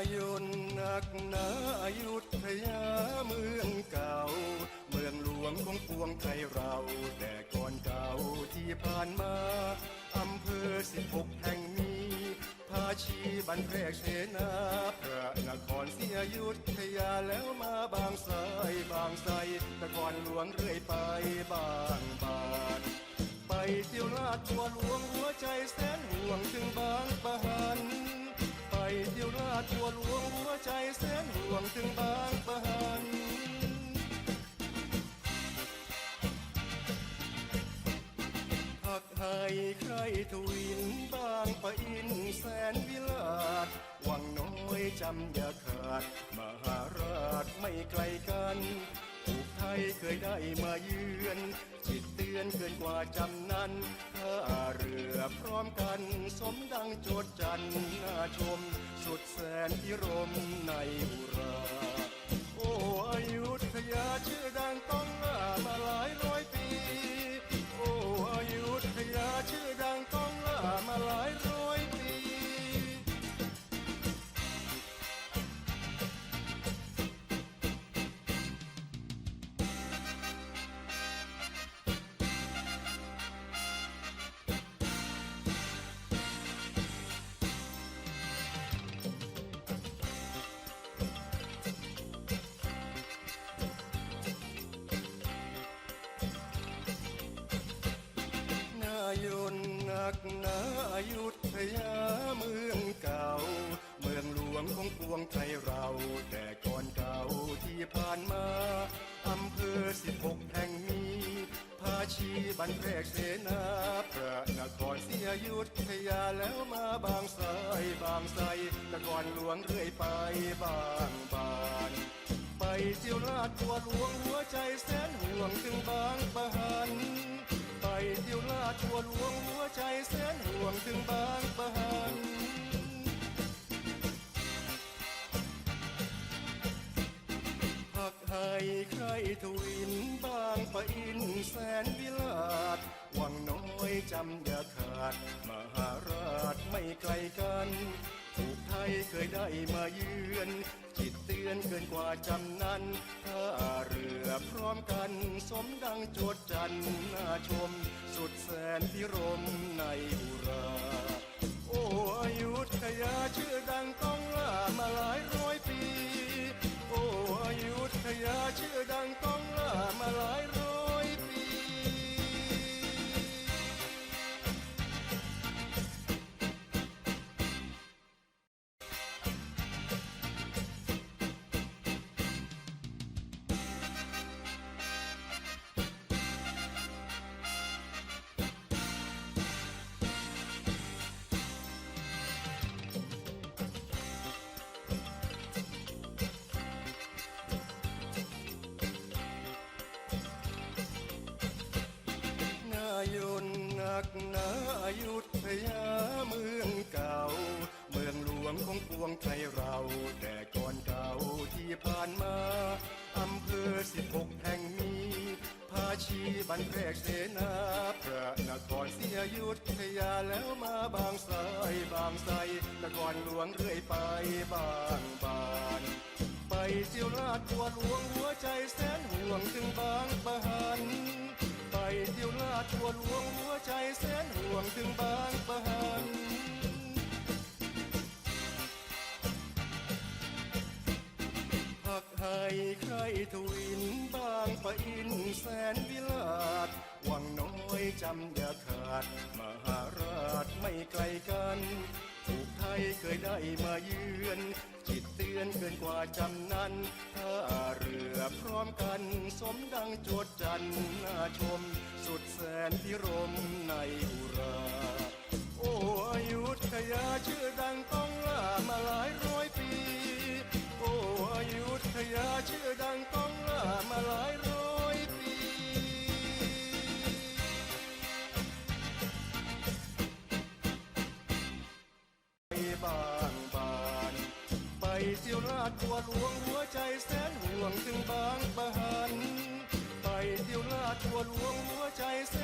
ายนนักหนาอายุทยาเมืองเก่า เมืองหลวงของปวงไทยเรา แต่ก่อนเก่าที่ผ่านมา อำเภอสิบหกแห่งนี้พาชีบันแรกเสนาพระนครศรีอยุธยาแล้วมาบางไทรบางไทรนครหลวงเรื่อยไปบางบานไปเที่ยวลาดตัวหลวงหัวใจแสนห่วงถึงบางประหัน เที่ยวลาดตัวหลวงหัวใจแสนห่วงถึงบางปะหันหักให้ใครทวินบางปะอินแสนวิลาศวังน้อยจำอย่าขาด มหาราชไม่ไกลกันผูกไทยเคยได้มาเยือน นเกินกว่าจำนั้นถ้าเรือพร้อมกันสมดังโจทย์จันทร์น่าชม สุดแสนพิรมในอุร กหนาอายุทยาเมืองเก่า เมืองหลวงของปวงไทยเรา แต่ก่อนเก่าที่ผ่านมาอำเภอสิบหกแห่งนี้พาชีบันแพรกเสนาพระนครศรีอยุธยาแล้วมาบางไทรบางไทรนครหลวงเรื่อยไปบางบานไปเที่ยวลาดตัวหลวงหัวใจแสนห่วงถึงบางประหันไปเที่ยว ลาดตัวหลวงหัวใจแสนห่วงถึงบาน ให้ใครทวินบางปะอินแสนวิลาศวังน้อยจำอย่าขาด มหาราชไม่ไกลกันถูกไทยเคยได้มาเยือน จิตเตือนเกินกว่าจำนั้นถ้าเรือพร้อมกันสมดังโจทย์จันทร์น่าชม สุดแสนพิรมในอุราโอ้อยุธยาชื่อดังต้องล่ามาหลายร้อยปีา ยุทยาเมืองเก่า เมืองหลวงของปวงไทยเรา แต่ก่อนเก่าที่ผ่านมา อำเภอสิบหกแห่งนี้พาชีบันแพรกเสนาพระนครศรีอยุธยาแล้วมาบางไทรบางไทรนครหลวงเรื่อยไปบางบานไปเที่ยวลาดตัวหลวงหัวใจแสนห่วงถึงบางประหัน เที่วลาดตัวหลวงหัวใจแสนห่วงถึงบางปะหันหักให้ใครทวินบางปะอินแสนวิลาศวังน้อยจำอย่าขาด มหาราชไม่ไกลกันถูกไทยเคยได้มาเยือนจิตเตือนเกินกว่าจำนั้นถ้าเรือพร้อมกัน สมดังโจทย์จันทร์น่าชม สุด นพิรมในอุรา โอ้อยุธยาชื่อดังต้องล่ามาหลายร้อยปี โอ้อยุธยาชื่อดังต้องล่ามาหลายร้อยปีไปบางบานไปเที่ยวลาดตัวหลวงหัวใจแสนห่วงถึงบางปะหันไปเที่ยวลาดตัวหลวงหัวใจแส